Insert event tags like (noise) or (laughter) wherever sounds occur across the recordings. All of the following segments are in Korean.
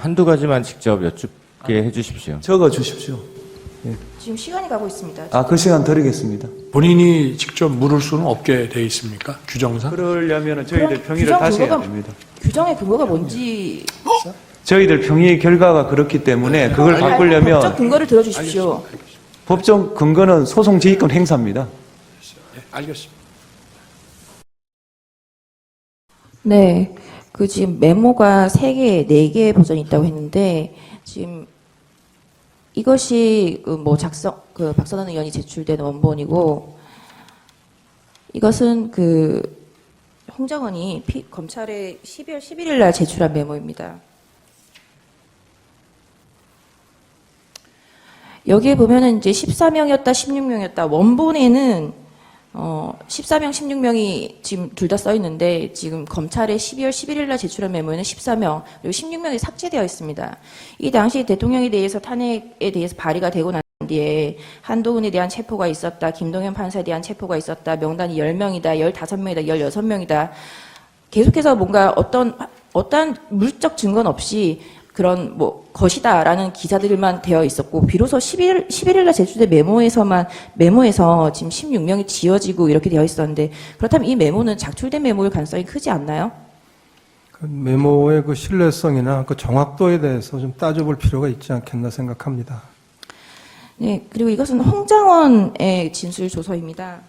한두 가지만 직접 여쭙게 해주십시오. 적어 주십시오. 지금 시간이 가고 있습니다. 아, 그 시간 드리겠습니다. 본인이 직접 물을 수는 없게 돼 있습니까? 규정상? 그러려면 저희들 그럼 평의를 규정 다시 해야 됩니다. 규정의 근거가 뭔지 저희들 평의 결과가 그렇기 때문에 그걸 법적 바꾸려면 근거를 들어주십시오. 법정 근거는 소송 지휘권 행사입니다. 네, 알겠습니다. 네. 그 지금 메모가 3개, 4개의 버전이 있다고 했는데 지금 이것이 그 뭐 작성 그 박선원 의원이 제출된 원본이고 이것은 그 홍정원이 피- 검찰에 12월 11일 날 제출한 메모입니다. 여기에 보면은 이제 14명이었다, 16명이었다. 원본에는 어, 14명, 16명이 지금 둘 다 써 있는데 지금 검찰에 12월 11일 날 제출한 메모에는 14명 그리고 16명이 삭제되어 있습니다. 이 당시 대통령에 대해서 탄핵에 대해서 발의가 되고 난 뒤에 한동훈에 대한 체포가 있었다. 김동연 판사에 대한 체포가 있었다. 명단이 10명이다. 15명이다. 16명이다. 계속해서 뭔가 어떤 어떠한 물적 증거는 없이 그런 뭐 것이다라는 기사들만 되어 있었고 비로소 11일 11일 날 제출된 메모에서만 메모에서 지금 16명이 지워지고 이렇게 되어 있었는데 그렇다면 이 메모는 작출된 메모일 가능성이 크지 않나요? 그 메모의 그 신뢰성이나 그 정확도에 대해서 좀 따져볼 필요가 있지 않겠나 생각합니다. 네, 그리고 이것은 홍장원의 진술 조서입니다.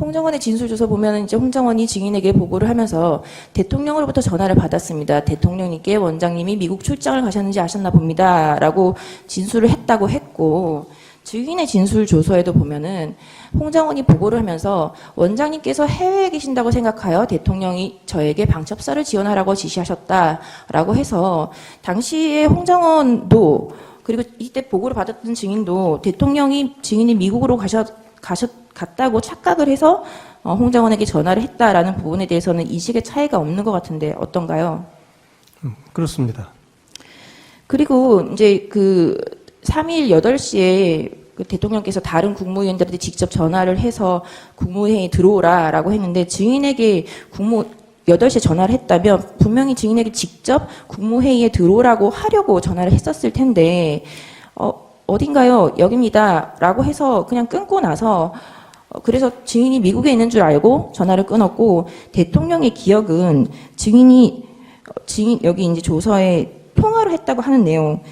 홍정원의 진술 조서 보면 이제 홍정원이 증인에게 보고를 하면서 대통령으로부터 전화를 받았습니다. 대통령님께 원장님이 미국 출장을 가셨는지 아셨나 봅니다.라고 진술을 했다고 했고 증인의 진술 조서에도 보면은 홍정원이 보고를 하면서 원장님께서 해외에 계신다고 생각하여 대통령이 저에게 방첩사를 지원하라고 지시하셨다라고 해서 당시에 홍정원도 그리고 이때 보고를 받았던 증인도 대통령이 증인이 미국으로 가셨 가셨 갔다고 착각을 해서 어, 홍정원에게 전화를 했다라는 부분에 대해서는 이식의 차이가 없는 것 같은데 어떤가요? 음, 그렇습니다. 그리고 이제 그 3일 8시에 그 대통령께서 다른 국무위원들한테 직접 전화를 해서 국무회의 들어오라라고 했는데 증인에게 국무 8시에 전화를 했다면 분명히 증인에게 직접 국무회의에 들어오라고 하려고 전화를 했었을 텐데 어, 어딘가요? 여기입니다. 라고 해서 그냥 끊고 나서 어, 그래서 증인이 미국에 있는 줄 알고 전화를 끊었고 대통령의 기억은 증인이 어, 증인 여기 이제 조서에 통화를 했다고 하는 내용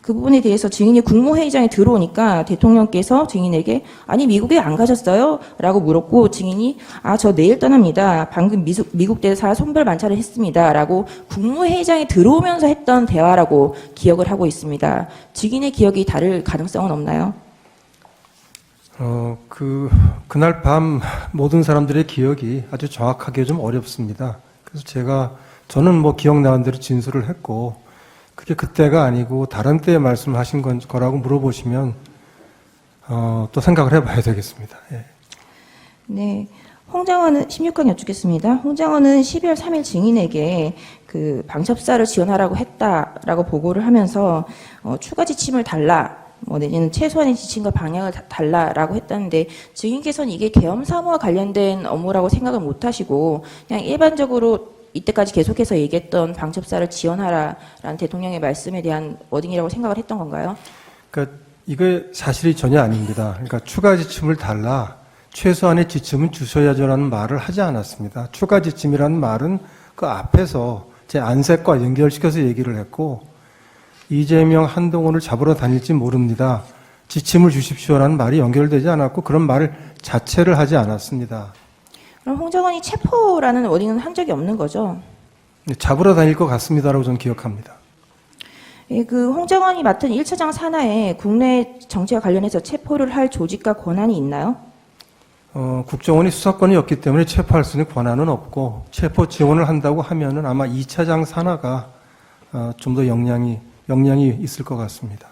그 부분에 대해서 증인이 국무회의장에 들어오니까 대통령께서 증인에게 아니 미국에 안 가셨어요? 라고 물었고 증인이 아 저 내일 떠납니다. 방금 미국, 미국 대사 손별 만찬을 했습니다. 라고 국무회의장에 들어오면서 했던 대화라고 기억을 하고 있습니다. 증인의 기억이 다를 가능성은 없나요? 어, 그, 그날 밤 모든 사람들의 기억이 아주 정확하게 좀 어렵습니다. 그래서 제가, 저는 뭐 기억나는 대로 진술을 했고, 그게 그때가 아니고 다른 때에 말씀하신 건, 거라고 물어보시면, 어, 또 생각을 해봐야 되겠습니다. 예. 네. 홍장원은 16강 여쭙겠습니다. 홍장원은 12월 3일 증인에게 그 방첩사를 지원하라고 했다라고 보고를 하면서 어, 추가 지침을 달라. 뭐 내지는 최소한의 지침과 방향을 다- 달라라고 했다는데 증인께서는 이게 계엄 사무와 관련된 업무라고 생각을 못 하시고 그냥 일반적으로 이때까지 계속해서 얘기했던 방첩사를 지원하라라는 대통령의 말씀에 대한 워딩이라고 생각을 했던 건가요? 그러니까 이게 사실이 전혀 아닙니다. 그러니까 추가 지침을 달라 최소한의 지침은 주셔야죠라는 말을 하지 않았습니다. 추가 지침이라는 말은 그 앞에서 제 안색과 연결시켜서 얘기를 했고 이재명 한동훈을 잡으러 다닐지 모릅니다. 지침을 주십시오라는 말이 연결되지 않았고 그런 말을 자체를 하지 않았습니다. 그럼 홍정원이 체포라는 워딩은 한 적이 없는 거죠? 잡으러 다닐 것 같습니다라고 저는 기억합니다. 예, 그 홍정원이 맡은 1차장 산하에 국내 정치와 관련해서 체포를 할 조직과 권한이 있나요? 어, 국정원이 수사권이 없기 때문에 체포할 수 있는 권한은 없고 체포 지원을 한다고 하면은 아마 2차장 산하가 어, 좀 더 역량이 역량이 있을 것 같습니다.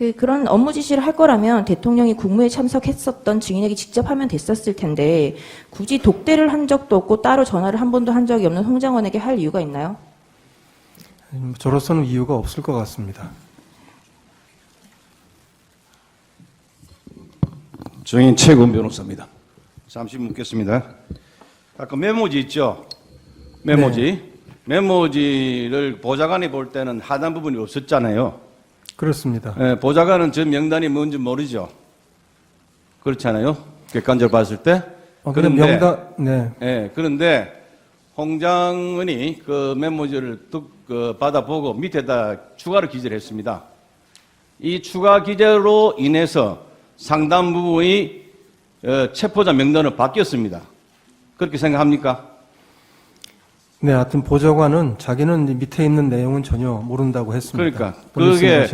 그 그런 업무 지시를 할 거라면 대통령이 국무에 참석했었던 증인에게 직접 하면 됐었을 텐데 굳이 독대를 한 적도 없고 따로 전화를 한 번도 한 적이 없는 홍정원에게 할 이유가 있나요? 음, 저로서는 이유가 없을 것 같습니다. 증인 최근 변호사입니다. 잠시 묻겠습니다. 아까 메모지 있죠? 메모지. 메모지를 보좌관이 볼 때는 하단 부분이 없었잖아요. 그렇습니다. 예, 보좌관은 저 명단이 뭔지 모르죠. 그렇잖아요. 객관적으로 봤을 때. 어, 그런데 명단, 네. 예, 그런데 홍장은이 그 메모지를 뚝 그, 받아보고 밑에다 추가로 기재를 했습니다. 이 추가 기재로 인해서 상당 부분이 어, 체포자 명단으로 바뀌었습니다. 그렇게 생각합니까? 네, 하여튼 보좌관은 자기는 이 밑에 있는 내용은 전혀 모른다고 했습니다. 그러니까 그게.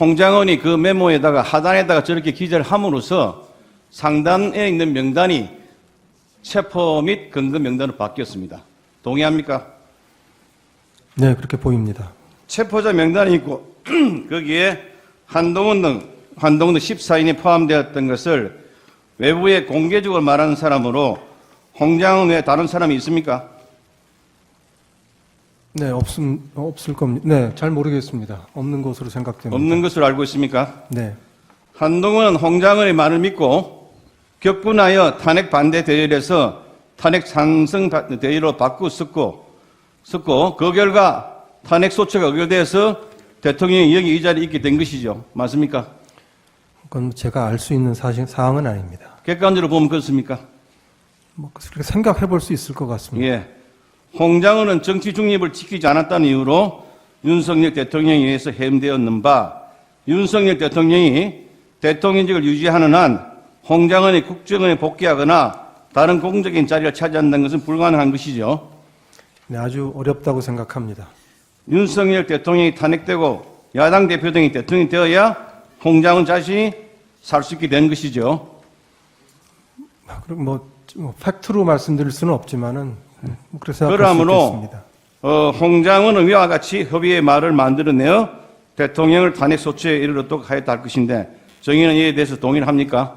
홍장원이 그 메모에다가 하단에다가 저렇게 기재를 함으로써 상단에 있는 명단이 체포 및 근거 명단으로 바뀌었습니다. 동의합니까? 네, 그렇게 보입니다. 체포자 명단이 있고 (clears throat) 거기에 한동훈 등 한동훈 등 14인이 포함되었던 것을 외부에 공개적으로 말하는 사람으로 홍장은 외에 다른 사람이 있습니까? 네, 없음, 없을 겁니다. 네, 잘 모르겠습니다. 없는 것으로 생각됩니다. 없는 것으로 알고 있습니까? 네. 한동훈은 홍장은의 말을 믿고 격분하여 탄핵 반대 대열에서 탄핵 상승 바- 대열로 바꾸었고 썼고 그 결과 탄핵 소추가 의결돼서 대통령이 여기 이 자리에 있게 된 것이죠. 맞습니까? 그건 제가 알 수 있는 사실, 사항은 아닙니다. 객관적으로 보면 그렇습니까? 뭐, 그렇게 생각해 볼 수 있을 것 같습니다. 예. 홍장은은 정치 중립을 지키지 않았다는 이유로 윤석열 대통령에 의해서 해임되었는 바 윤석열 대통령이 대통령직을 유지하는 한 홍장은이 국정원에 복귀하거나 다른 공적인 자리를 차지한다는 것은 불가능한 것이죠. 네, 아주 어렵다고 생각합니다. 윤석열 대통령이 탄핵되고 야당 대표 등이 대통령이 되어야 홍장은 자신이 살 수 있게 된 것이죠. 그럼 뭐, 뭐 팩트로 말씀드릴 수는 없지만은 뭐 그렇게 생각할 그러므로. 어, 홍장은 위와 같이 협의의 말을 만들어내어 대통령을 탄핵 소추에 이르도록 하였다 할 것인데 정의는 이에 대해서 동의를 합니까?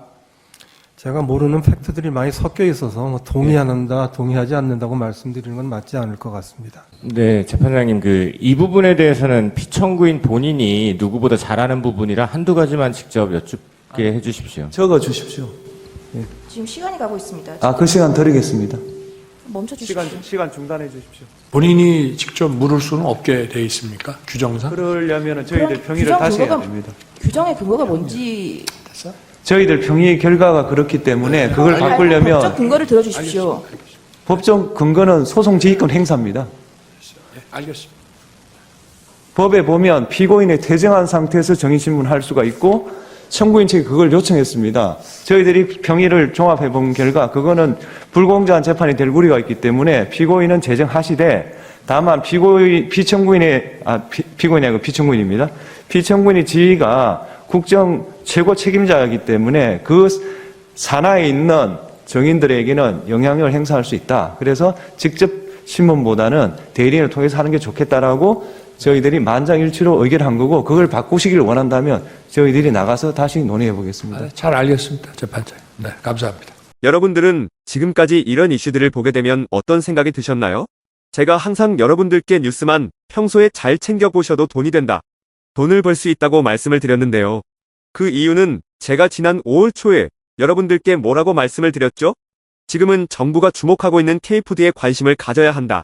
제가 모르는 팩트들이 많이 섞여 있어서 뭐 동의한다, 동의하지 않는다고 말씀드리는 건 맞지 않을 것 같습니다. 네, 재판장님 그 이 부분에 대해서는 피청구인 본인이 누구보다 잘 아는 부분이라 한두 가지만 직접 여쭙게 해주십시오. 적어 주십시오. 지금 시간이 가고 있습니다. 아, 그 시간 드리겠습니다. 멈춰 주십시오. 시간 중단해 주십시오. 본인이 직접 물을 수는 없게 돼 있습니까? 규정상? 그러려면 저희들 그럼 평의를 규정 다시 해야 근거가- 됩니다. 규정의 근거가 뭔지 저희들 평의 결과가 그렇기 때문에 그걸 법적 바꾸려면 근거를 들어 주십시오. 법정 근거는 소송 지휘권 행사입니다. 예, 알겠습니다. 법에 보면 피고인의 퇴정한 상태에서 정의신문할 수가 있고 청구인 측이 그걸 요청했습니다. 저희들이 평의를 종합해 본 결과 그거는 불공정한 재판이 될 우려가 있기 때문에 피고인은 재정하시되 다만 피고인 피청구인의 아 피, 피고인이 아니고 피청구인입니다. 피청구인의 지위가 국정 최고 책임자이기 때문에 그 산하에 있는 정인들에게는 영향력을 행사할 수 있다. 그래서 직접 신문보다는 대리인을 통해서 하는 게 좋겠다라고 저희들이 만장일치로 의결한 거고 그걸 바꾸시길 원한다면 저희들이 나가서 다시 논의해 보겠습니다. 아, 잘 알겠습니다. 재판장. 네, 감사합니다. 여러분들은 지금까지 이런 이슈들을 보게 되면 어떤 생각이 드셨나요? 제가 항상 여러분들께 뉴스만 평소에 잘 챙겨보셔도 돈이 된다. 돈을 벌 수 있다고 말씀을 드렸는데요. 그 이유는 제가 지난 5월 초에 여러분들께 뭐라고 말씀을 드렸죠? 지금은 정부가 주목하고 있는 K푸드에 관심을 가져야 한다.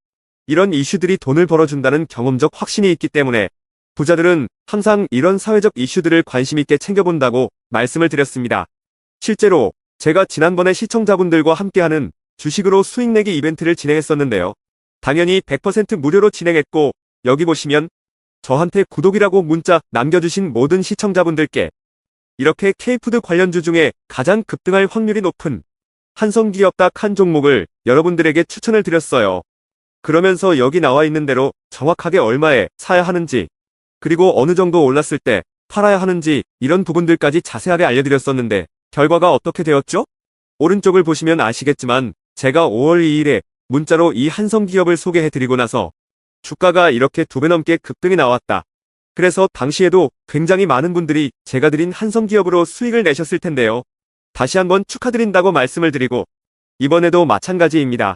이런 이슈들이 돈을 벌어준다는 경험적 확신이 있기 때문에 부자들은 항상 이런 사회적 이슈들을 관심 있게 챙겨본다고 말씀을 드렸습니다. 실제로 제가 지난번에 시청자분들과 함께하는 주식으로 수익 내기 이벤트를 진행했었는데요. 당연히 100% 무료로 진행했고 여기 보시면 저한테 구독이라고 문자 남겨주신 모든 시청자분들께 이렇게 K푸드 관련주 중에 가장 급등할 확률이 높은 한성기업 딱한 종목을 여러분들에게 추천을 드렸어요. 그러면서 여기 나와 있는 대로 정확하게 얼마에 사야 하는지 그리고 어느 정도 올랐을 때 팔아야 하는지 이런 부분들까지 자세하게 알려드렸었는데 결과가 어떻게 되었죠? 오른쪽을 보시면 아시겠지만 제가 5월 2일에 문자로 이 한성기업을 소개해드리고 나서 주가가 이렇게 두 배 넘게 급등이 나왔다. 그래서 당시에도 굉장히 많은 분들이 제가 드린 한성기업으로 수익을 내셨을 텐데요. 다시 한번 축하드린다고 말씀을 드리고 이번에도 마찬가지입니다.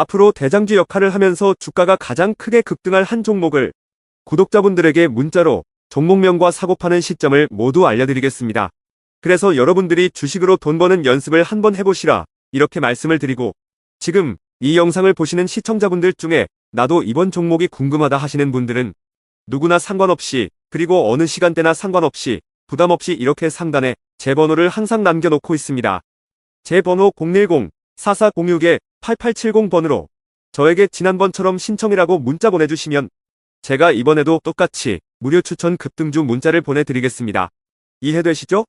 앞으로 대장주 역할을 하면서 주가가 가장 크게 급등할 한 종목을 구독자분들에게 문자로 종목명과 사고 파는 시점을 모두 알려드리겠습니다. 그래서 여러분들이 주식으로 돈 버는 연습을 한번 해보시라 이렇게 말씀을 드리고 지금 이 영상을 보시는 시청자분들 중에 나도 이번 종목이 궁금하다 하시는 분들은 누구나 상관없이 그리고 어느 시간대나 상관없이 부담 없이 이렇게 상단에 제 번호를 항상 남겨놓고 있습니다. 제 번호 010-4406-8870번으로 저에게 지난번처럼 신청이라고 문자 보내주시면 제가 이번에도 똑같이 무료 추천 급등주 문자를 보내드리겠습니다. 이해되시죠?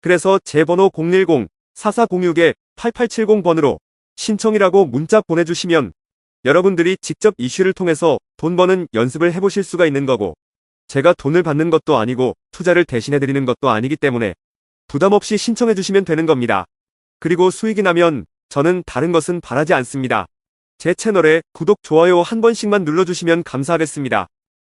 그래서 제 번호 010-4406-8870번으로 신청이라고 문자 보내주시면 여러분들이 직접 이슈를 통해서 돈 버는 연습을 해보실 수가 있는 거고 제가 돈을 받는 것도 아니고 투자를 대신해드리는 것도 아니기 때문에 부담 없이 신청해주시면 되는 겁니다. 그리고 수익이 나면 저는 다른 것은 바라지 않습니다. 제 채널에 구독, 좋아요 한 번씩만 눌러주시면 감사하겠습니다.